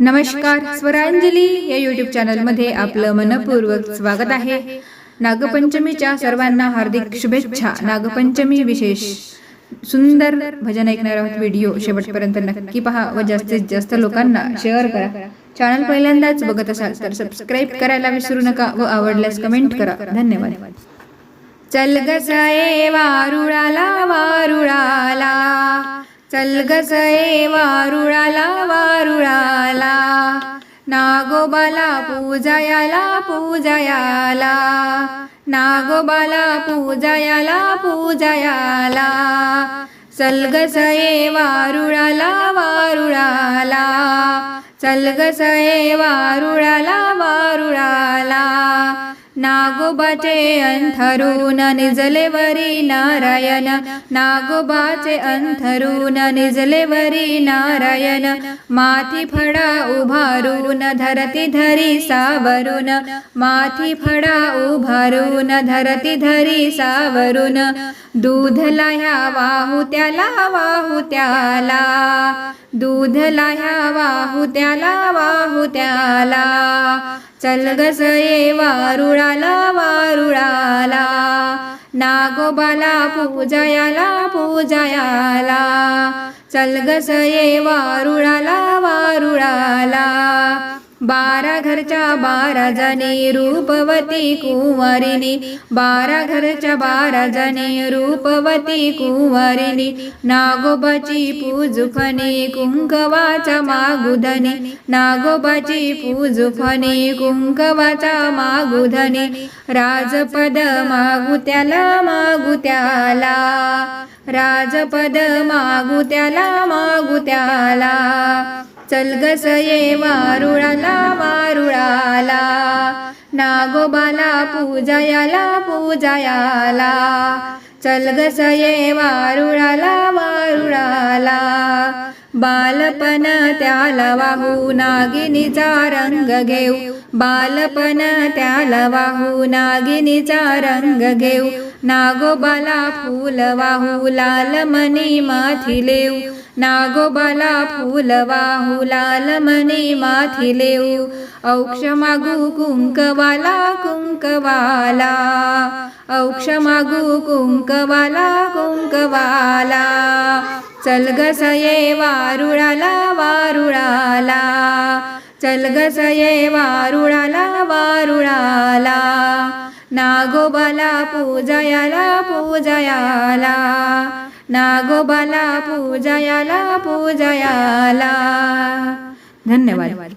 नमस्कार स्वरांजली या युट्यूब चॅनलमध्ये आपलं मनपूर्वक स्वागत आहे. नागपंचमीच्या सर्वांना हार्दिक शुभेच्छा. नागपंचमी विशेष सुंदर भजन ऐकणार आहोत व्हिडिओ शेवटपर्यंत नक्की पहा व जास्तीत जास्त लोकांना शेअर करा. चॅनल पहिल्यांदाच बघत असाल तर सबस्क्राईब करायला विसरू नका व आवडल्यास कमेंट करा. धन्यवाद. चल ग सये वारुळाला वारुळाला. चल ग सये नागोबाला पूजयाला पूजयाला. नागोबाला पूजयाला पूजयाला. सलगसये वारुळाला वारुळाला. सलगसये वारुळाला वारुळाला. नागोबाचे अंथरून निजले वरी नारायण नागोबाचे अंथरुण निजले वरी नारायण माथी फडा उभारून धरती धरी सावरून माथी फडा उभारून धरती धरी सावरून दूध लाह्या वाहू त्याला वाहू त्याला दूध लाह्या वाहू त्याला वाहू त्याला चल ग सये वारुळाला वारुळाला. नागोबाला पूजयाला पूजयाला. चल ग सये वारुळाला वारुळाला. बारा घरच्या बारा जणी रूपवती कुंवारिनी बारा घरच्या बारा जणी रूपवती कुंवारिनी नागोबाची पूजुफणी कुंकवाचा मागुधनी. नागोबाची पूजुफणी कुंकवाचा मागुधनी. राजपद मागू त्याला मागू त्याला. राजपद मागू त्याला मागू त्याला. चलगस ये वारुळाला वारुळाला. नागोबाला पूजयाला पूजयाला. चलगस ये वारुळाला वारुळाला. बालपण त्याला वाहू नागिनीचा रंग घेऊ. बालपण त्याला वाहू नागिनीचा रंग घेऊ. नागोबाला फूल वाहू लाल मनी माथी लेऊ. नागोबाला फुल वाहू लाल मने माथी लेऊ औक्ष मागू कुंकवाला कुंकवाला औक्ष मागू कुंकवाला कुंकवाला चल वारुळाला वारुळाला चल वारुळाला वारुळाला नागोबाला पूजयाला पूजयाला नागोबाला पूजयाला पूजयाला. धन्यवाद.